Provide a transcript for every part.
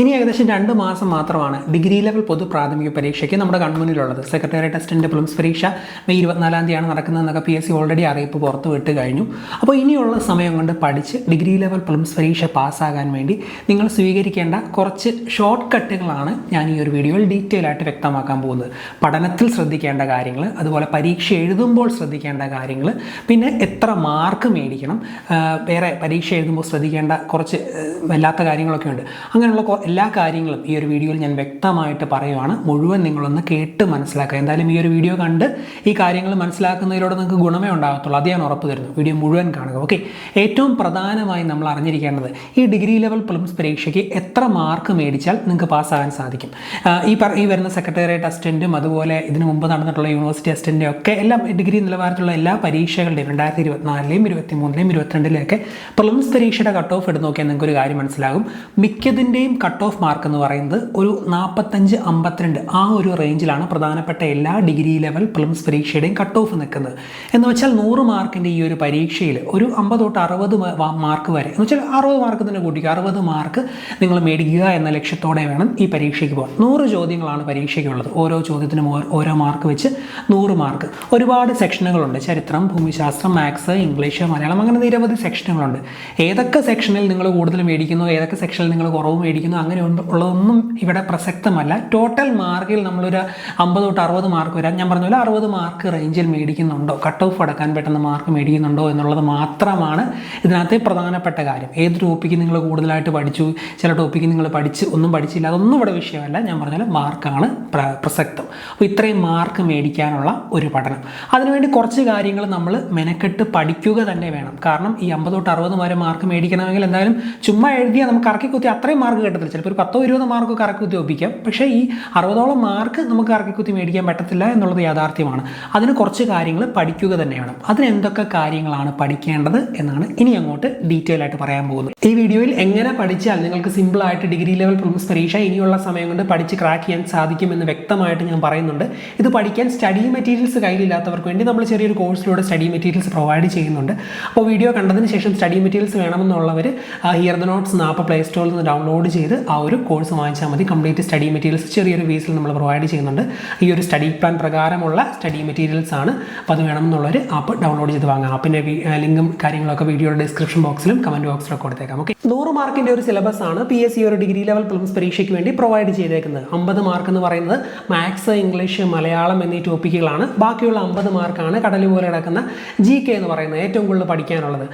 ഇനി ഏകദേശം രണ്ട് മാസം മാത്രമാണ് ഡിഗ്രി ലെവൽ പൊതു പ്രാഥമിക പരീക്ഷയ്ക്ക് നമ്മുടെ കൺമുന്നിലുള്ളത്. സെക്രട്ടേറിയറ്റ് അസിസ്റ്റന്റ് പ്രിലിംസ് പരീക്ഷ മെയ് ഇരുപത്തിനാലാം തീയതിയാണ് നടക്കുന്നതെന്നൊക്കെ പി എസ് സി ഓൾറെഡി അറിയിപ്പ് പുറത്തു വിട്ട് കഴിഞ്ഞു. അപ്പോൾ ഇനിയുള്ള സമയം കൊണ്ട് പഠിച്ച് ഡിഗ്രി ലെവൽ പ്ലംസ് പരീക്ഷ പാസ്സാകാൻ വേണ്ടി നിങ്ങൾ സ്വീകരിക്കേണ്ട കുറച്ച് ഷോർട്ട് കട്ടുകളാണ് ഞാൻ ഈ ഒരു വീഡിയോയിൽ ഡീറ്റെയിൽ ആയിട്ട് വ്യക്തമാക്കാൻ പോകുന്നത്. പഠനത്തിൽ ശ്രദ്ധിക്കേണ്ട കാര്യങ്ങൾ അതുപോലെ പരീക്ഷ എഴുതുമ്പോൾ ശ്രദ്ധിക്കേണ്ട കാര്യങ്ങൾ പിന്നെ എത്ര മാർക്ക് മേടിക്കണം വേറെ പരീക്ഷ എഴുതുമ്പോൾ ശ്രദ്ധിക്കേണ്ട കുറച്ച് വല്ലാത്ത കാര്യങ്ങളൊക്കെ ഉണ്ട്. അങ്ങനെയുള്ള എല്ലാ കാര്യങ്ങളും ഈ ഒരു വീഡിയോയിൽ ഞാൻ വ്യക്തമായിട്ട് പറയുവാണ്. മുഴുവൻ നിങ്ങളൊന്ന് കേട്ട് മനസ്സിലാക്കുക. എന്തായാലും ഈ ഒരു വീഡിയോ കണ്ട് ഈ കാര്യങ്ങൾ മനസ്സിലാക്കുന്നതിലൂടെ നിങ്ങൾക്ക് ഗുണമേ ഉണ്ടാകത്തുള്ളൂ. അത് ഞാൻ ഉറപ്പ് തരുന്നു. വീഡിയോ മുഴുവൻ കാണുക. ഓക്കെ. ഏറ്റവും പ്രധാനമായി നമ്മൾ അറിഞ്ഞിരിക്കേണ്ടത് ഈ ഡിഗ്രി ലെവൽ പ്ലംസ് പരീക്ഷയ്ക്ക് എത്ര മാർക്ക് മേടിച്ചാൽ നിങ്ങൾക്ക് പാസ്സാകാൻ സാധിക്കും? ഈ പറ ഈ വരുന്ന സെക്രട്ടേറിയറ്റ് അസിസ്റ്റന്റും അതുപോലെ ഇതിനു മുമ്പ് നടന്നിട്ടുള്ള യൂണിവേഴ്സിറ്റി അസിസ്റ്റന്റ് ഒക്കെ എല്ലാം ഡിഗ്രി നിലവാരത്തിലുള്ള എല്ലാ പരീക്ഷകളുടെയും രണ്ടായിരത്തി ഇരുപത്തിനാലിലെയും ഇരുപത്തി മൂന്നിലെയും ഇരുപത്തിരണ്ടിലെയും ഒക്കെ പ്രിലിംസ് പരീക്ഷയുടെ കട്ട് ഓഫ് എടുത്ത് നോക്കിയാൽ നിങ്ങൾക്ക് ഒരു കാര്യം മനസ്സിലാകും. മിക്കതിന്റെയും കട്ട് ഓഫ് മാർക്ക് എന്ന് പറയുന്നത് ഒരു നാൽപ്പത്തഞ്ച് അമ്പത്തിരണ്ട് ആ ഒരു റേഞ്ചിലാണ് പ്രധാനപ്പെട്ട എല്ലാ ഡിഗ്രി ലെവൽ പ്രിലിംസ് പരീക്ഷയുടെയും കട്ട് ഓഫ് നിൽക്കുന്നത്. എന്ന് വെച്ചാൽ നൂറ് മാർക്കിന്റെ ഈ ഒരു പരീക്ഷയിൽ ഒരു അമ്പത് തൊട്ട് അറുപത് മാർക്ക് വരെ എന്ന് വെച്ചാൽ അറുപത് മാർക്ക് തന്നെ കൂട്ടിക്കുക അറുപത് മാർക്ക് നിങ്ങൾ മേടിക്കുക എന്ന ലക്ഷ്യത്തോടെ വേണം ഈ പരീക്ഷയ്ക്ക് പോകാൻ. നൂറ് ചോദ്യങ്ങളാണ് പരീക്ഷയ്ക്കുള്ളത്. ഓരോ ചോദ്യത്തിനും ഓരോ മാർക്ക് വെച്ച് നൂറ് മാർക്ക്. ഒരുപാട് സെക്ഷനുകളുണ്ട്. ചരിത്രം ഭൂമിശാസ്ത്രം മാത്സ് ഇംഗ്ലീഷ് മലയാളം അങ്ങനെ നിരവധി സെക്ഷനുകളുണ്ട്. ഏതൊക്കെ സെക്ഷനിൽ നിങ്ങൾ കൂടുതൽ മേടിക്കുന്നു ഏതൊക്കെ സെക്ഷനിൽ നിങ്ങൾ കുറവ് മേടിക്കുന്നു അങ്ങനെ ഉള്ളതൊന്നും ഇവിടെ പ്രസക്തമല്ല. ടോട്ടൽ മാർക്കിൽ നമ്മളൊരു അമ്പത് തൊട്ട് അറുപത് മാർക്ക് വരാം ഞാൻ പറഞ്ഞ പോലെ അറുപത് മാർക്ക് റേഞ്ചിൽ മേടിക്കുന്നുണ്ടോ? കട്ട് ഓഫ് അടക്കാൻ പെട്ടെന്ന് മാർക്ക് മേടിക്കുന്നുണ്ടോ എന്നുള്ളത് മാത്രമാണ് ഇതിനകത്തെ പ്രധാനപ്പെട്ട കാര്യം. ഏത് ടോപ്പിക്ക് നിങ്ങൾ കൂടുതലായിട്ട് പഠിച്ചു? ചില ടോപ്പിക്ക് നിങ്ങൾ പഠിച്ച് ഒന്നും പഠിച്ചില്ല. അതൊന്നും ഇവിടെ വിഷയമല്ല. ഞാൻ പറഞ്ഞാൽ മാർക്കാണ് പ്ര- പ്രസക്തം. അപ്പോൾ ഇത്രയും മാർക്ക് മേടിക്കാനുള്ള ഒരു പഠനം. അതിനുവേണ്ടി കുറച്ച് കാര്യങ്ങൾ നമ്മൾ മെനക്കെട്ട് പഠിക്കുക തന്നെ വേണം. കാരണം ഈ അമ്പത് തൊട്ട് അറുപത് വരെ മാർക്ക് മേടിക്കണമെങ്കിൽ എന്തായാലും ചുമ്മാ എഴുതിയാൽ നമുക്ക് ഇറക്കി കുത്തി അത്രയും മാർക്ക് കിട്ടത്തില്ല. ചിലപ്പോൾ ഒരു പത്തോ ഇരുപതോ മാർക്ക് കറക്കുത്തി ഒപ്പിക്കാം. പക്ഷേ ഈ അറുപതോളം മാർക്ക് നമുക്ക് കറക്കിക്കുത്തി മേടിക്കാൻ പറ്റത്തില്ല എന്നുള്ളത് യാഥാർത്ഥ്യമാണ്. അതിന് കുറച്ച് കാര്യങ്ങൾ പഠിക്കുക തന്നെ വേണം അതിന് എന്തൊക്കെ കാര്യങ്ങളാണ് പഠിക്കേണ്ടത് എന്നാണ് ഇനി അങ്ങോട്ട് ഡീറ്റെയിൽ ആയിട്ട് പറയാൻ പോകുന്നത്. ഈ വീഡിയോയിൽ എങ്ങനെ പഠിച്ചാൽ നിങ്ങൾക്ക് സിമ്പിൾ ആയിട്ട് ഡിഗ്രി ലെവൽ പ്രിലിംസ് പരീക്ഷ ഇനിയുള്ള സമയം കൊണ്ട് പഠിച്ച് ക്രാക്ക് ചെയ്യാൻ സാധിക്കുമെന്ന് വ്യക്തമായിട്ട് ഞാൻ പറയുന്നുണ്ട്. ഇത് പഠിക്കാൻ സ്റ്റഡി മെറ്റീരിയൽസ് കയ്യിലില്ലാത്തവർക്ക് വേണ്ടി നമ്മൾ ചെറിയൊരു കോഴ്സിലൂടെ സ്റ്റഡി മെറ്റീരിയൽസ് പ്രൊവൈഡ് ചെയ്യുന്നുണ്ട്. അപ്പോൾ വീഡിയോ കണ്ടതിന് ശേഷം study materials വേണമെന്നുള്ളവർ hear the notes app play സ്റ്റോറിൽ നിന്ന് ഡൗൺലോഡ് ചെയ്ത് ആ ഒരു കോഴ്സ് വാങ്ങിച്ചാൽ മതി. കംപ്ലീറ്റ് സ്റ്റഡി മെറ്റീരിയൽസ് ചെറിയൊരു ഫീസിൽ നമ്മൾ പ്രൊവൈഡ് ചെയ്യുന്നുണ്ട്. ഈ ഒരു സ്റ്റഡി പ്ലാൻ പ്രകാരമുള്ള സ്റ്റഡി മെറ്റീരിയൽസ് ആണ്. അപ്പോൾ അത് വേണമെന്നുള്ളൊരു ആപ്പ് ഡൗൺലോഡ് ചെയ്ത് വാങ്ങാം. ആപ്പിന്റെ ലിങ്കും കാര്യങ്ങളൊക്കെ വീഡിയോയുടെ ഡിസ്ക്രിപ്ഷൻ ബോക്സിലും കമന്റ് ബോക്സിലും കൊടുത്തേക്കാം. ഓക്കെ നൂറ് മാർക്കിന്റെ ഒരു സിലബസ് ആണ് പി എസ് സി ഒരു ഡിഗ്രി ലെവൽ പ്ലംസ് പരീക്ഷയ്ക്ക് വേണ്ടി പ്രൊവൈഡ് ചെയ്തേക്കുന്നത്. അമ്പത് മാർക്ക് എന്ന് പറയുന്നത് മാത്സ് ഇംഗ്ലീഷ് മലയാളം എന്നീ ടോപ്പിക്കുകളാണ് ബാക്കിയുള്ള അമ്പത് മാർക്കാണ് കടൽ പോലെ കിടക്കുന്ന ജി കെ എന്ന് പറയുന്നത് ഏറ്റവും കൂടുതൽ പഠിക്കാനുള്ളത്.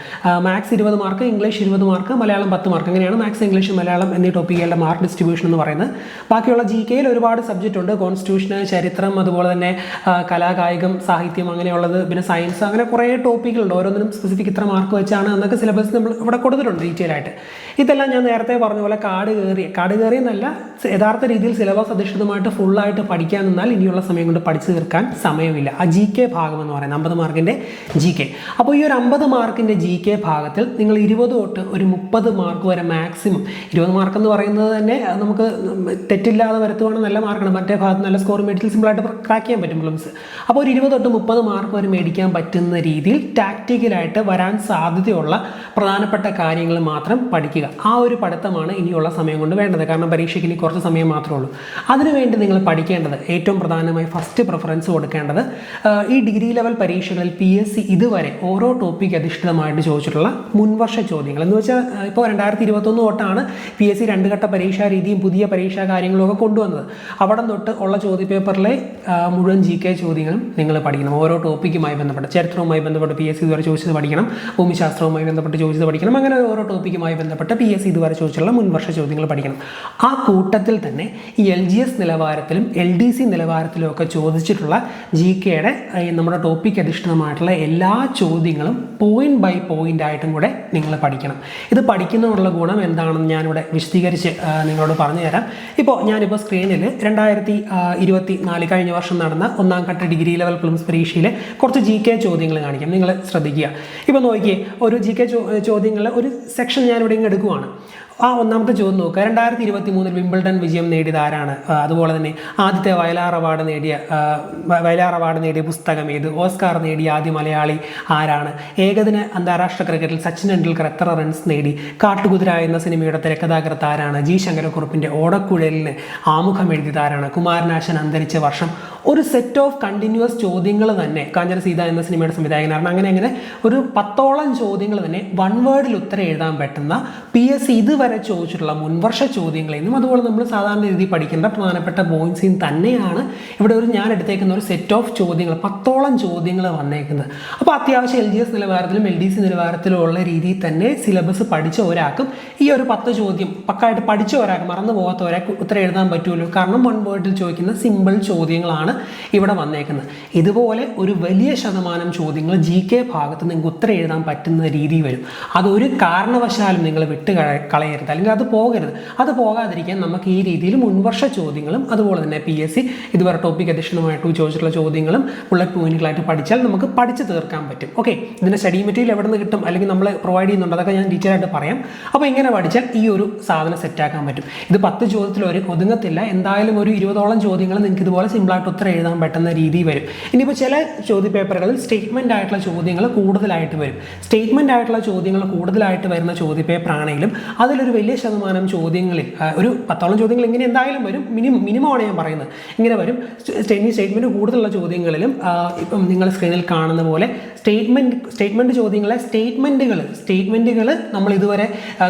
മാത്സ് ഇരുപത് മാർക്ക് ഇംഗ്ലീഷ് ഇരുപത് മാർക്ക് മലയാളം പത്ത് മാർക്ക് അങ്ങനെയാണ് മാത്സ് ഇംഗ്ലീഷ് മലയാളം എന്നീ ടോപ്പിക്കുകളുടെ മാർക്ക് ഡിസ്ട്രിബ്യൂഷൻ എന്ന് പറയുന്നത്. ബാക്കിയുള്ള ജി കെയിൽ ഒരുപാട് സബ്ജക്റ്റ് ഉണ്ട്. കോൺസ്റ്റിറ്റ്യൂഷന് ചരിത്രം അതുപോലെ തന്നെ കലാകായികം കലാ കായികം സാഹിത്യം അങ്ങനെയുള്ളത് പിന്നെ സയൻസ് അങ്ങനെ കുറേ ടോപ്പിക്കുകളുണ്ട് ഓരോന്നിനും സ്പെസിഫിക് ഇത്ര മാർക്ക് വെച്ചാണ് എന്നൊക്കെ സിലബസ് നമ്മൾ ഇവിടെ കൊടുത്തിട്ടുണ്ട് ഡീറ്റെയിൽ ആയിട്ട്. ഇതെല്ലാം ഞാൻ നേരത്തെ പറഞ്ഞ പോലെ കാട് കയറി കാട് കയറി എന്നല്ല യഥാർത്ഥ രീതിയിൽ സിലബസ് അധിഷ്ഠിതമായിട്ട് ഫുള്ളായിട്ട് പഠിക്കാൻ നിന്നാൽ ഇനിയുള്ള സമയം കൊണ്ട് പഠിച്ചു തീർക്കാൻ സമയമില്ല. ആ ജി കെ ഭാഗം എന്ന് പറയുന്നത് അമ്പത് മാർക്കിന്റെ ജി കെ അപ്പോൾ ഈ ഒരു അമ്പത് മാർക്കിന്റെ ജി കെ ഭാഗത്തിൽ നിങ്ങൾ ഇരുപത് തൊട്ട് ഒരു മുപ്പത് മാർക്ക് വരെ മാക്സിമം ഇരുപത് മാർക്ക് എന്ന് പറയുന്നത് തന്നെ നമുക്ക് തെറ്റില്ലാതെ വരുത്തുവാണ് നല്ല മാർക്കാണ്. മറ്റേ ഭാഗത്ത് നല്ല സ്കോർ മേടിച്ചാൽ സിമ്പിളായിട്ട് ക്രാക്ക് ചെയ്യാൻ പറ്റും പ്ലംസ് അപ്പോൾ ഒരു ഇരുപത് തൊട്ട് മുപ്പത് മാർക്ക് വരെ മേടിക്കാൻ പറ്റുന്ന രീതിയിൽ ടാക്റ്റിക്കലായിട്ട് വരാൻ സാധ്യതയുള്ള പ്രധാനപ്പെട്ട കാര്യങ്ങൾ മാത്രം പഠിക്കുക. ആ ഒരു പഠിത്തമാണ് ഇനിയുള്ള സമയം കൊണ്ട് വേണ്ടത്. കാരണം പരീക്ഷയ്ക്ക് ഇനി കുറച്ച് സമയം മാത്രമേ ഉള്ളൂ. അതിനുവേണ്ടി നിങ്ങൾ പഠിക്കേണ്ടത് ഏറ്റവും പ്രധാനമായി ഫസ്റ്റ് പ്രിഫറൻസ് കൊടുക്കേണ്ടത് ഈ ഡിഗ്രി ലെവൽ പരീക്ഷകളിൽ പി എസ് സി ഇതുവരെ ഓരോ ടോപ്പിക് അധിഷ്ഠിതമായിട്ട് ചോദിച്ചിട്ടുള്ള മുൻവർഷ ചോദ്യങ്ങൾ. എന്ന് വെച്ചാൽ ഇപ്പോൾ രണ്ടായിരത്തി ഇരുപത്തൊന്ന് തൊട്ടാണ് പി എസ് സി രണ്ട് ഘട്ട പരീക്ഷാ രീതിയും പുതിയ പരീക്ഷാ കാര്യങ്ങളും ഒക്കെ കൊണ്ടുവന്നത്. അവിടെ തൊട്ട് ഉള്ള ചോദ്യപേപ്പറിലെ മുഴുവൻ ജി കെ ചോദ്യങ്ങളും നിങ്ങൾ പഠിക്കണം. ഓരോ ടോപ്പിക്കുമായി ബന്ധപ്പെട്ട് ചരിത്രവുമായി ബന്ധപ്പെട്ട് പി എസ് സി ഇതുവരെ ചോദിച്ചത് പഠിക്കണം. ഭൂമിശാസ്ത്രവുമായി ബന്ധപ്പെട്ട് ചോദിച്ചത് പഠിക്കണം. അങ്ങനെ ഓരോ ടോപ്പിക്കുമായി ബന്ധപ്പെട്ട് പി എസ് സി ഇതുവരെ ചോദിച്ചുള്ള മുൻവർഷ ചോദ്യങ്ങൾ പഠിക്കണം. ആ കൂട്ടത്തിൽ തന്നെ ഈ എൽ ജി എസ് നിലവാരത്തിലും എൽ ഡി സി നിലവാരത്തിലും ഒക്കെ ചോദിച്ചിട്ടുള്ള ജി കെയുടെ നമ്മുടെ ടോപ്പിക് അധിഷ്ഠിതമായിട്ടുള്ള എല്ലാ ചോദ്യങ്ങളും പോയിന്റ് ബൈ പോയിന്റ് ആയിട്ടും കൂടെ നിങ്ങൾ പഠിക്കണം. ഇത് പഠിക്കുന്നതിനുള്ള ഗുണം എന്താണെന്ന് ഞാനിവിടെ വിശദീകരിച്ച് ആ, നിങ്ങളോട് പറഞ്ഞു തരാം. ഇപ്പോൾ ഞാനിപ്പോൾ സ്ക്രീനിൽ രണ്ടായിരത്തി ഇരുപത്തി നാല് കഴിഞ്ഞ വർഷം നടന്ന ഒന്നാം ഘട്ട ഡിഗ്രി ലെവൽ പ്രിലിംസ് പരീക്ഷയിലെ കുറച്ച് ജി കെ ചോദ്യങ്ങൾ കാണിക്കാം. നിങ്ങൾ ശ്രദ്ധിക്കുക. ഇപ്പോൾ നോക്കിയേ ഒരു ജി കെ ചോദ്യങ്ങൾ ഒരു സെക്ഷൻ ഞാനിവിടെ ഇങ്ങ് എടുക്കുവാണ്. ആ ഒന്നാമത്തെ ചോദ്യം നോക്കുക. രണ്ടായിരത്തി ഇരുപത്തി മൂന്നിൽ വിംബിൾഡൺ വിജയം നേടിയത് ആരാണ്? അതുപോലെ തന്നെ ആദ്യത്തെ വയലാർ അവാർഡ് നേടിയ വയലാർ അവാർഡ് നേടിയ പുസ്തകം ഏത്? ഓസ്കാർ നേടിയ ആദ്യ മലയാളി ആരാണ്? ഏകദിന അന്താരാഷ്ട്ര ക്രിക്കറ്റിൽ സച്ചിൻ ടെണ്ടുൽക്കർ എത്ര റൺസ് നേടി? കാട്ടുകുതിര എന്ന സിനിമയുടെ തിരക്കഥാകൃത്ത് ആരാണ്? ജി. ശങ്കരക്കുറുപ്പിന്റെ ഓടക്കുഴലിന് ആമുഖം എഴുതിയത് ആരാണ് കുമാരനാശൻ അന്തരിച്ച വർഷം ഒരു സെറ്റ് ഓഫ് കണ്ടിന്യൂസ് ചോദ്യങ്ങൾ തന്നെ കാഞ്ചന സീത എന്ന സിനിമയുടെ സംവിധായകനാണ് അങ്ങനെ അങ്ങനെ ഒരു പത്തോളം ചോദ്യങ്ങൾ തന്നെ വൺ വേർഡിൽ ഉത്തരം എഴുതാൻ പറ്റുന്ന പി. എസ്. സി ഇതുവരെ ചോദിച്ചിട്ടുള്ള മുൻവർഷ ചോദ്യങ്ങളിൽ നിന്നും അതുപോലെ നമ്മൾ സാധാരണ രീതിയിൽ പഠിക്കേണ്ട പ്രധാനപ്പെട്ട പോയിന്റ്സിൽ തന്നെയാണ് ഇവിടെ ഒരു ഞാൻ എടുത്തേക്കുന്ന ഒരു സെറ്റ് ഓഫ് ചോദ്യങ്ങൾ പത്തോളം ചോദ്യങ്ങൾ വന്നേക്കുന്നത്. അപ്പോൾ അത്യാവശ്യം എൽ ജി എസ് നിലവാരത്തിലും എൽ ഡി സി നിലവാരത്തിലും ഉള്ള രീതിയിൽ തന്നെ സിലബസ് പഠിച്ച ഒരാൾക്കും ഈ ഒരു പത്ത് ചോദ്യം പക്കായിട്ട് പഠിച്ച ഒരാൾക്ക് മറന്നു പോകാത്ത ഒരാൾക്ക് ഉത്തരം എഴുതാൻ പറ്റുമല്ലോ കാരണം വൺ ചോദിക്കുന്ന സിമ്പിൾ ചോദ്യങ്ങളാണ് ഇവിടെ വന്നേക്കുന്നത്. ഇതുപോലെ ഒരു വലിയ ശതമാനം ചോദ്യങ്ങൾ ജി കെ ഭാഗത്ത് നിങ്ങൾക്ക് ഉത്തരം എഴുതാൻ പറ്റുന്ന രീതിയിൽ വരും. അതൊരു കാരണവശാലും നിങ്ങൾ വിട്ട് കളയരുത്. അല്ലെങ്കിൽ അത് പോകരുത്. അത് പോകാതിരിക്കാൻ നമുക്ക് ഈ രീതിയിൽ മുൻവർഷ ചോദ്യങ്ങളും അതുപോലെ തന്നെ പി എസ് സി ഇതുവരെ ടോപ്പിക് അധിഷ്ഠിതമായിട്ട് ചോദിച്ചിട്ടുള്ള ചോദ്യങ്ങളും ബുള്ളറ്റ് പോയിന്റുകളായിട്ട് പഠിച്ചാൽ നമുക്ക് പഠിച്ചു തീർക്കാൻ പറ്റും. ഓക്കെ ഇതിന്റെ സ്റ്റഡി മെറ്റീരിയൽ എവിടെ നിന്ന് കിട്ടും? അല്ലെങ്കിൽ നമ്മൾ പ്രൊവൈഡ് ചെയ്യുന്നുണ്ട്? അതൊക്കെ ഞാൻ ഡീറ്റെയിൽ ആയിട്ട് പറയാം. അപ്പോൾ ഇങ്ങനെ പഠിച്ചാൽ ഈ ഒരു സാധനം സെറ്റാക്കാൻ പറ്റും. ഇത് പത്ത് ചോദ്യത്തിൽ ഒരു ഒതുങ്ങത്തില്ല. എന്തായാലും ഒരു ഇരുപതോളം ചോദ്യങ്ങൾ നിങ്ങൾക്ക് ഇതുപോലെ സിമ്പിളായിട്ട് ഉത്തരം എഴുതാൻ പറ്റുന്ന രീതി വരും. ഇനിയിപ്പോൾ ചില ചോദ്യ പേപ്പറുകളിൽ സ്റ്റേറ്റ്മെന്റ് ആയിട്ടുള്ള ചോദ്യങ്ങൾ കൂടുതലായിട്ട് വരും. സ്റ്റേറ്റ്മെന്റ് ആയിട്ടുള്ള ചോദ്യങ്ങൾ കൂടുതലായിട്ട് വരുന്ന ചോദ്യ പേപ്പർ ആണെങ്കിലും അതിലൊരു വലിയ ശതമാനം ചോദ്യങ്ങളിൽ ഒരു പത്തോളം ചോദ്യങ്ങൾ ഇങ്ങനെ എന്തായാലും വരും. മിനിമം മിനിമമാണ് ഞാൻ പറയുന്നത്. ഇങ്ങനെ വരും. സ്റ്റേറ്റ്മെന്റ് കൂടുതലുള്ള ചോദ്യങ്ങളിലും ഇപ്പം നിങ്ങൾ സ്ക്രീനിൽ കാണുന്ന പോലെ സ്റ്റേറ്റ്മെന്റ് സ്റ്റേറ്റ്മെന്റ് ചോദ്യങ്ങളെ സ്റ്റേറ്റ്മെന്റുകൾ സ്റ്റേറ്റ്മെന്റുകൾ നമ്മൾ ഇതുവരെ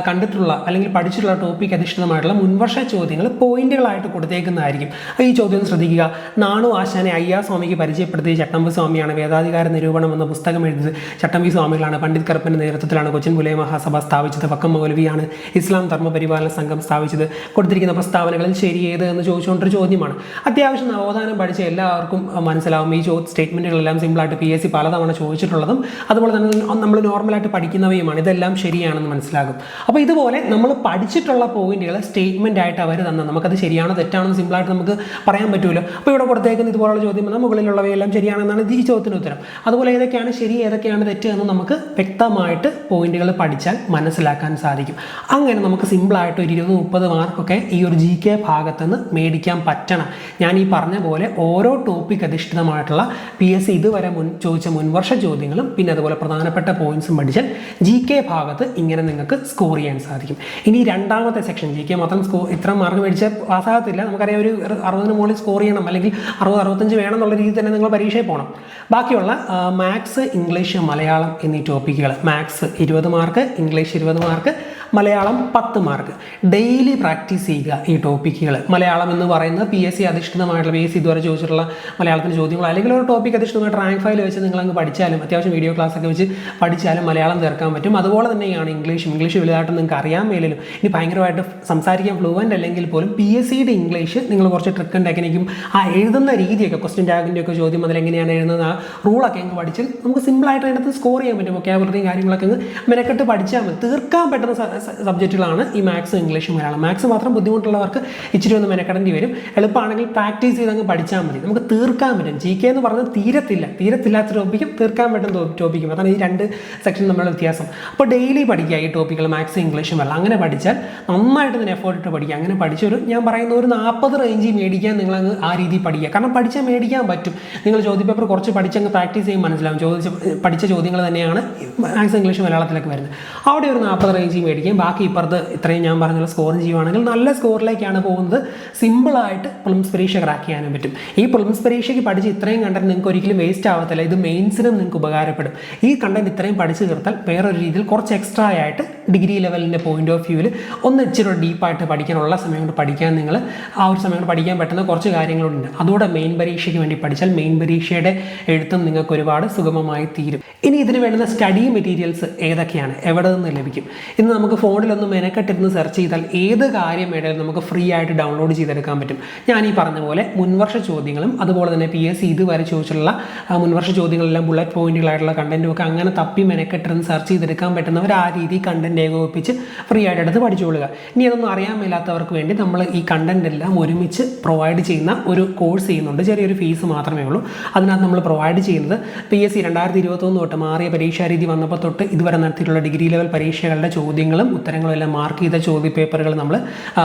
കണ്ടിട്ടുള്ള അല്ലെങ്കിൽ പഠിച്ചിട്ടുള്ള ടോപ്പിക് അധിഷ്ഠിതമായിട്ടുള്ള മുൻവർഷ ചോദ്യങ്ങൾ പോയിന്റുകളായിട്ട് കൊടുത്തേക്കുന്നതായിരിക്കും. ഈ ചോദ്യം ശ്രദ്ധിക്കുക. നാണു ആശാനെ അയ്യാ സ്വാമിക്ക് പരിചയപ്പെടുത്തിയ ചട്ടമ്പി സ്വാമിയാണ് വേദാധികാര നിരൂപണം എന്ന പുസ്തകം എഴുതിയത്. ചട്ടമ്പി സ്വാമികളാണ് പണ്ഡിറ്റ് കറുപ്പന്റെ നേതൃത്വത്തിലാണ് കൊച്ചിൻ പുലയ മഹാസഭ സ്ഥാപിച്ചത്. വക്കം മൗലവിയാണ് ഇസ്ലാം ധർമ്മപരിപാലന സംഘം സ്ഥാപിച്ചത്. കൊടുത്തിരിക്കുന്ന പ്രസ്താവനകളിൽ ശരി ഏത് എന്ന് ചോദിച്ചുകൊണ്ടൊരു ചോദ്യമാണ്. അത്യാവശ്യം നവോത്ഥാനം പഠിച്ച എല്ലാവർക്കും മനസ്സിലാവും. ഈ ചോ സ്റ്റേറ്റ്മെന്റുകളെല്ലാം സിമ്പിളായിട്ട് പി എസ് സി പലതവണ ചോദിച്ചിട്ടുള്ളതും അതുപോലെ തന്നെ നമ്മൾ നോർമലായിട്ട് പഠിക്കുന്നവയുമാണ്. ഇതെല്ലാം ശരിയാണെന്ന് മനസ്സിലാകും. അപ്പോൾ ഇതുപോലെ നമ്മൾ പഠിച്ചിട്ടുള്ള പോയിന്റുകൾ സ്റ്റേറ്റ്മെന്റ് ആയിട്ട് അവർ തന്നെ നമുക്കത് ശരിയാണോ തെറ്റാണോ എന്ന് സിമ്പിളായിട്ട് നമുക്ക് പറയാൻ പറ്റുമല്ലോ അപ്പോൾ ഇവിടെ കൊടുത്തേക്കുന്ന ഇതുപോലുള്ള ചോദ്യം വന്നാൽ മുകളിലുള്ളവയെല്ലാം ശരിയാണെന്നാണ് ഈ ചോദ്യത്തിന് ഉത്തരം. അതുപോലെ ഏതൊക്കെയാണ് ശരി ഏതൊക്കെയാണ് തെറ്റ് എന്ന് നമുക്ക് വ്യക്തമായിട്ട് പോയിന്റുകൾ പഠിച്ചാൽ മനസ്സിലാക്കാൻ സാധിക്കും. അങ്ങനെ നമുക്ക് സിമ്പിളായിട്ട് ഒരു ഇരുപത് മുപ്പത് മാർക്കൊക്കെ ഈ ഒരു ജി കെ ഭാഗത്ത് നിന്ന് മേടിക്കാൻ പറ്റണം. ഞാൻ ഈ പറഞ്ഞ പോലെ ഓരോ ടോപ്പിക് അധിഷ്ഠിതമായിട്ടുള്ള പി എസ് സി ഇതുവരെ മുൻ ചോദിച്ച മുൻവർഷ ചോദ്യങ്ങളും പിന്നെ അതുപോലെ പ്രധാനപ്പെട്ട പോയിന്റ്സും പഠിച്ചാൽ ജി കെ ഭാഗത്ത് ഇങ്ങനെ നിങ്ങൾക്ക് സ്കോർ ചെയ്യാൻ സാധിക്കും. ഇനി രണ്ടാമത്തെ സെക്ഷൻ ജി കെ മാത്രം സ്കോർ ഇത്ര മാർക്ക് മേടിച്ചാൽ പാസ്സാകത്തില്ല. നമുക്കറിയാം ഒരു അറുപതിന് മുകളിൽ സ്കോർ ചെയ്യണം. അല്ലെങ്കിൽ അറുപത് അറുപത്തഞ്ച് വേണം എന്നുള്ള രീതിയിൽ തന്നെ നിങ്ങൾ പരീക്ഷയിൽ പോകണം. ബാക്കിയുള്ള മാത്സ് ഇംഗ്ലീഷ് മലയാളം എന്നീ ടോപ്പിക്കുകൾ മാത്സ് ഇരുപത് മാർക്ക് ഇംഗ്ലീഷ് ഇരുപത് മാർക്ക് മലയാളം പത്ത് മാർക്ക്. ഡെയിലി പ്രാക്ടീസ് ചെയ്യുക ഈ ടോപ്പിക്കുകൾ. മലയാളം എന്ന് പറയുന്നത് പി എസ് സി അധിഷ്ഠിതമായിട്ടുള്ള പി എസ് സി ഇതുവരെ ചോദിച്ചിട്ടുള്ള മലയാളത്തിന് ചോദ്യങ്ങൾ അല്ലെങ്കിൽ ഒരു ടോപ്പിക് അധിഷ്ഠിതമായിട്ട് റാങ്ക് ഫയൽ വെച്ച് നിങ്ങൾ അങ്ങ് പഠിച്ചാലും അത്യാവശ്യം വീഡിയോ ക്ലാസ് ഒക്കെ വെച്ച് പഠിച്ചാലും മലയാളം തീർക്കാൻ പറ്റും. അതുപോലെ തന്നെയാണ് ഇംഗ്ലീഷ്. ഇംഗ്ലീഷ് വലുതായിട്ട് നിങ്ങൾക്ക് അറിയാൻ മേലും ഇനി ഭയങ്കരമായിട്ട് സംസാരിക്കാൻ ഫ്ലുവന്റ് അല്ലെങ്കിൽ പോലും പി എസ് സിയുടെ ഇംഗ്ലീഷ് നിങ്ങൾ കുറച്ച് ട്രിക്കും ടെക്നിക്കും ആ എഴുതുന്ന രീതിയൊക്കെ ക്വസ്റ്റ്യൻ ടാഗിന്റെ ഒക്കെ ചോദ്യം അതിൽ എങ്ങനെയാണ് എഴുതുന്നത് ആ റൂളൊക്കെ അങ്ങ് പഠിച്ച് നമുക്ക് സിമ്പിളായിട്ട് അതിനകത്ത് സ്കോർ ചെയ്യാൻ പറ്റും. വൊക്കാബുലറിയും കാര്യങ്ങളൊക്കെ അങ്ങ് മെനക്കെട്ട് പഠിച്ചാൽ മതി. തീർക്കാൻ പറ്റുന്ന സബ്ജക്റ്റുകളാണ് ഈ മാത്സ് ഇംഗ്ലീഷ് മലയാളം. മാത്സ് മാത്രം ബുദ്ധിമുട്ടുള്ളവർക്ക് ഇച്ചിരി ഒന്ന് മെനക്കെടേണ്ടി വരും. എളുപ്പമാണെങ്കിൽ പ്രാക്ടീസ് ചെയ്ത് അങ്ങ് പഠിച്ചാൽ മതി. നമുക്ക് തീർക്കാൻ പറ്റും. ജി കെ എന്ന് പറഞ്ഞാൽ തീരത്തില്ല. തീരത്തില്ലാത്ത ടോപ്പിക്കും തീർക്കാൻ പറ്റുന്ന ടോപ്പിക്കും അതാണ് ഈ രണ്ട് സെക്ഷൻ തമ്മിലുള്ള വ്യത്യാസം. അപ്പോൾ ഡെയിലി പഠിക്കുക ഈ ടോപ്പിക്കുകൾ മാത്സ് ഇംഗ്ലീഷും മലയാളം. അങ്ങനെ പഠിച്ചാൽ നന്നായിട്ട് ഇതിന് എഫേർട്ട് ഇട്ട് പഠിക്കുക. അങ്ങനെ പഠിച്ചൊരു ഞാൻ പറയുന്ന ഒരു നാൽപ്പത് റേഞ്ചിൽ മേടിക്കാൻ നിങ്ങൾ അങ്ങ് ആ രീതിയിൽ പഠിക്കുക. കാരണം പഠിച്ചാൽ മേടിക്കാൻ പറ്റും. നിങ്ങൾ ചോദ്യ പേപ്പർ കുറച്ച് പഠിച്ചങ്ങ് പ്രാക്ടീസ് ചെയ്യും മനസ്സിലാവും. ചോദിച്ച പഠിച്ച ചോദ്യങ്ങൾ തന്നെയാണ് മാത്സ് ഇംഗ്ലീഷ് മലയാളത്തിലൊക്കെ വരുന്നത്. അവിടെ ഒരു നാൽപ്പത് റേഞ്ചിൽ മേടിക്കുകയും ബാക്കി ഇപ്പുറത്ത് ഇത്രയും ഞാൻ പറഞ്ഞുള്ള സ്കോറും ചെയ്യുവാണെങ്കിൽ നല്ല സ്കോറിലേക്കാണ് പോകുന്നത്. സിമ്പിളായിട്ട് പ്രിലിംസ് പരീക്ഷ ക്രാക്ക് ചെയ്യാനും പറ്റും. ഈ പ്രിലിംസ് പരീക്ഷയ്ക്ക് പഠിച്ച് ഇത്രയും കണ്ടന്റ് നിങ്ങൾക്ക് ഒരിക്കലും വേസ്റ്റ് ആവത്തില്ല. ഇത് മെയിൻസിനും നിങ്ങൾക്ക് ഉപകാരപ്പെടും. ഈ കണ്ടന്റ് ഇത്രയും പഠിച്ചു തീർത്താൽ വേറൊരു രീതിയിൽ കുറച്ച് എക്സ്ട്രാ ആയിട്ട് ഡിഗ്രി ലെവലിന്റെ പോയിന്റ് ഓഫ് വ്യൂവിൽ ഒന്ന് ഇച്ചിരി ഡീപ്പായിട്ട് പഠിക്കാനുള്ള സമയം കൊണ്ട് പഠിക്കാൻ നിങ്ങൾ ആ ഒരു സമയം കൊണ്ട് പഠിക്കാൻ പറ്റുന്ന കുറച്ച് കാര്യങ്ങളുണ്ട്. അതുകൂടെ മെയിൻ പരീക്ഷയ്ക്ക് വേണ്ടി പഠിച്ചാൽ മെയിൻ പരീക്ഷയുടെ എഴുത്തും നിങ്ങൾക്ക് ഒരുപാട് സുഗമമായി തീരും. ഇനി ഇതിന് വേണ്ടുന്ന സ്റ്റഡി മെറ്റീരിയൽസ് ഏതൊക്കെയാണ്? എവിടെ നിന്ന് ലഭിക്കും? ഇന്ന് നമുക്ക് ഫോണിലൊന്ന് മെനക്കെട്ടിരുന്ന് സെർച്ച് ചെയ്താൽ ഏത് കാര്യം വേണേലും നമുക്ക് ഫ്രീ ആയിട്ട് ഡൗൺലോഡ് ചെയ്തെടുക്കാൻ പറ്റും. ഞാൻ ഈ പറഞ്ഞ പോലെ മുൻവർഷ ചോദ്യങ്ങളും അതുപോലെ തന്നെ പി എസ് സി ഇതുവരെ ചോദിച്ചിട്ടുള്ള മുൻവർഷ ചോദ്യങ്ങളെല്ലാം ബുള്ളറ്റ് പോയിന്റുകളായിട്ടുള്ള കണ്ടന്റും ഒക്കെ അങ്ങനെ തപ്പി മെനക്കെട്ടിരുന്ന് സെർച്ച് ചെയ്തെടുക്കാൻ പറ്റുന്നവർ ആ രീതി കണ്ടന്റ് ഏകോപിപ്പിച്ച് ഫ്രീ ആയിട്ട് എടുത്ത് പഠിച്ചുകൊള്ളുക. ഇനി അതൊന്നും അറിയാൻ മേലാത്തവർക്ക് വേണ്ടി നമ്മൾ ഈ കണ്ടന്റ് എല്ലാം ഒരുമിച്ച് പ്രൊവൈഡ് ചെയ്യുന്ന ഒരു കോഴ്സ് ചെയ്യുന്നുണ്ട്. ചെറിയൊരു ഫീസ് മാത്രമേ ഉള്ളൂ. അതിനകത്ത് നമ്മൾ പ്രൊവൈഡ് ചെയ്യുന്നത് പി എസ് സി രണ്ടായിരത്തി ഇരുപത്തൊന്ന് തൊട്ട് മാറിയ പരീക്ഷാ രീതി വന്നപ്പോൾ തൊട്ട് ഇതുവരെ നടത്തിയിട്ടുള്ള ഡിഗ്രി ലെവൽ പരീക്ഷകളുടെ ചോദ്യങ്ങളും ചോദ്യങ്ങളും ഉത്തരങ്ങളും എല്ലാം മാർക്ക് ചെയ്ത ചോദ്യ പേപ്പറുകൾ നമ്മൾ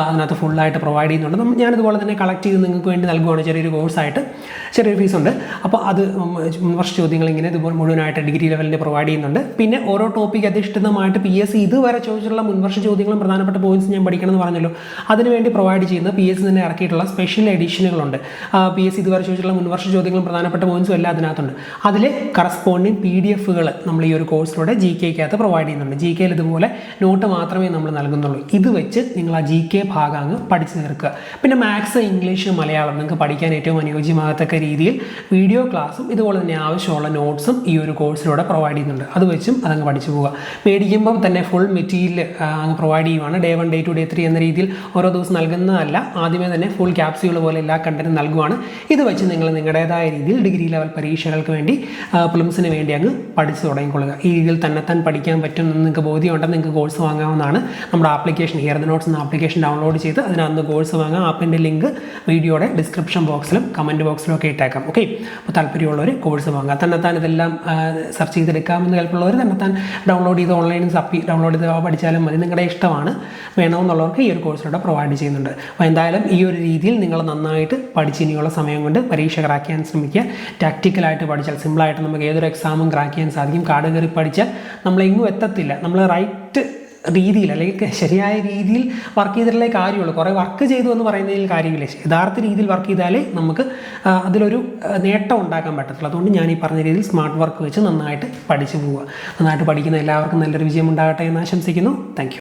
അതിനകത്ത് ഫുള്ളായിട്ട് പ്രൊവൈഡ് ചെയ്യുന്നുണ്ട്. ഞാനിതുപോലെ തന്നെ കളക്ട് ചെയ്ത് നിങ്ങൾക്ക് വേണ്ടി നൽകുവാണ് ചെറിയൊരു കോഴ്സായിട്ട് ചെറിയൊരു ഫീസുണ്ട് അപ്പോൾ അത് വർഷ ചോദ്യങ്ങൾ ഇങ്ങനെ ഇതുപോലെ മുഴുവനായിട്ട് ഡിഗ്രി ലെവലിൽ പ്രൊവൈഡ് ചെയ്യുന്നുണ്ട്. പിന്നെ ഓരോ ടോപ്പിക് അധിഷ്ഠിതമായിട്ട് പി എസ് സി ഇതുവരെ ചോദിച്ചുള്ള മുൻവർഷ ചോദ്യങ്ങളും പ്രധാനപ്പെട്ട പോയിന്റ്സ് ഞാൻ പഠിക്കണമെന്ന് പറഞ്ഞല്ലോ. അതിനുവേണ്ടി പ്രൊവൈഡ് ചെയ്യുന്ന പി എസ് സി തന്നെ ഇറക്കിയിട്ടുള്ള സ്പെഷ്യൽ എഡിഷനുകളുണ്ട് പി എസ് സി ഇതുവരെ ചോദിച്ചിട്ടുള്ള മുൻവർഷ ചോദ്യങ്ങളും പ്രധാനപ്പെട്ട പോയിന്റ്സും എല്ലാം അതിനകത്തുണ്ട്. അതിൽ കറസ്പോണ്ടിങ് പി ഡി എഫുകൾ നമ്മൾ ഈ ഒരു കോഴ്സിലൂടെ ജി കെക്കകത്ത് പ്രൊവൈഡ് ചെയ്യുന്നുണ്ട്. ജി കെയിൽ ഇതുപോലെ നോട്ട് മാത്രമേ നമ്മൾ നൽകുന്നുള്ളൂ. ഇത് വെച്ച് നിങ്ങൾ ആ ജി കെ ഭാഗം അങ്ങ് പഠിച്ചു തീർക്കുക. പിന്നെ മാത്സ് ഇംഗ്ലീഷ് മലയാളം നിങ്ങൾക്ക് പഠിക്കാൻ ഏറ്റവും അനുയോജ്യമാകത്തക്ക രീതിയിൽ വീഡിയോ ക്ലാസ്സും ഇതുപോലെ തന്നെ ആവശ്യമുള്ള നോട്ട്സും ഈ ഒരു കോഴ്സിലൂടെ പ്രൊവൈഡ് ചെയ്യുന്നുണ്ട്. അത് വെച്ചും അതങ്ങ് പഠിച്ചു പോവുക. മേടിക്കുമ്പോൾ തന്നെ ഫുൾ മെറ്റീരിയൽ അങ്ങ് പ്രൊവൈഡ് ചെയ്യുവാണ്. Day one day two day three എന്ന രീതിയിൽ ഓരോ ദിവസം നൽകുന്നതല്ല. ആദ്യമേ തന്നെ ഫുൾ ക്യാപ്സ്യൂൾ പോലെ എല്ലാ കണ്ടന്റും നൽകുവാണ്. ഇത് വെച്ച് നിങ്ങൾ നിങ്ങളുടേതായ രീതിയിൽ ഡിഗ്രി ലെവൽ പരീക്ഷകൾക്ക് വേണ്ടി പ്ലിംസിന് വേണ്ടി അങ്ങ് പഠിച്ചു തുടങ്ങിക്കൊള്ളുക. ഈ രീതിയിൽ തന്നെത്താൻ പഠിക്കാൻ പറ്റുമെന്ന് നിങ്ങൾക്ക് ബോധ്യമുണ്ടെങ്കിൽ നിങ്ങൾക്ക് കോഴ്സ് വാങ്ങാവുന്നതാണ് നമ്മുടെ ആപ്ലിക്കേഷൻ ഹിയർ ദ നോട്ട്സ് എന്ന ആപ്ലിക്കേഷൻ ഡൗൺലോഡ് ചെയ്ത് അതിനകത്ത് കോഴ്സ് വാങ്ങാം. ആപ്പിന്റെ ലിങ്ക് വീഡിയോയുടെ ഡിസ്ക്രിപ്ഷൻ ബോക്സിലും കമന്റ് ബോക്സിലും ഒക്കെ ഇട്ടേക്കാം. ഓക്കെ അപ്പോൾ താല്പര്യമുള്ളവർ കോഴ്സ് വാങ്ങാം. തന്നെത്താൻ ഇതെല്ലാം സെർച്ച് ചെയ്തെടുക്കാമെന്ന് കേൾപ്പുള്ളവർ തന്നെത്താൻ ഡൗൺലോഡ് ചെയ്ത് ഓൺലൈനിൽ സപ്പി ഡൗൺലോഡ് ചെയ്ത് പഠിച്ചാലും മതി. നിങ്ങളുടെ ഇഷ്ടമാണ്. വേണമെന്നുള്ളവർക്ക് ഈ ഒരു കോഴ്സിലൂടെ പ്രൊവൈഡ് ചെയ്യുന്നുണ്ട്. അപ്പോൾ എന്തായാലും ഈ ഒരു രീതിയിൽ നിങ്ങൾ നന്നായിട്ട് പഠിച്ച് ഇനിയുള്ള സമയം കൊണ്ട് പരീക്ഷ ക്രാക്ക് ചെയ്യാൻ ശ്രമിക്കുക ടാക്റ്റിക്കലായിട്ട് പഠിച്ചാൽ സിമ്പിളായിട്ട് നമുക്ക് ഏതൊരു എക്സാമും ക്രാക്ക് ചെയ്യാൻ സാധിക്കും. കാട് കയറി പഠിച്ചാൽ നമ്മളെങ്ങും എത്തത്തില്ല. നമ്മൾ റൈറ്റ് രീതിയിൽ അല്ലെങ്കിൽ ശരിയായ രീതിയിൽ വർക്ക് ചെയ്തിട്ടുള്ള കാര്യമുള്ളൂ. കുറേ വർക്ക് ചെയ്തു എന്ന് പറയുന്നതിൽ കാര്യമില്ല. യഥാർത്ഥ രീതിയിൽ വർക്ക് ചെയ്താലേ നമുക്ക് അതിലൊരു നേട്ടം ഉണ്ടാക്കാൻ പറ്റത്തുള്ളൂ. അതുകൊണ്ട് ഞാൻ ഈ പറഞ്ഞ രീതിയിൽ സ്മാർട്ട് വർക്ക് വെച്ച് നന്നായിട്ട് പഠിച്ചു പോവുക. നന്നായിട്ട് പഠിക്കുന്ന എല്ലാവർക്കും നല്ലൊരു വിജയം ഉണ്ടാകട്ടെ എന്ന് ആശംസിക്കുന്നു. താങ്ക്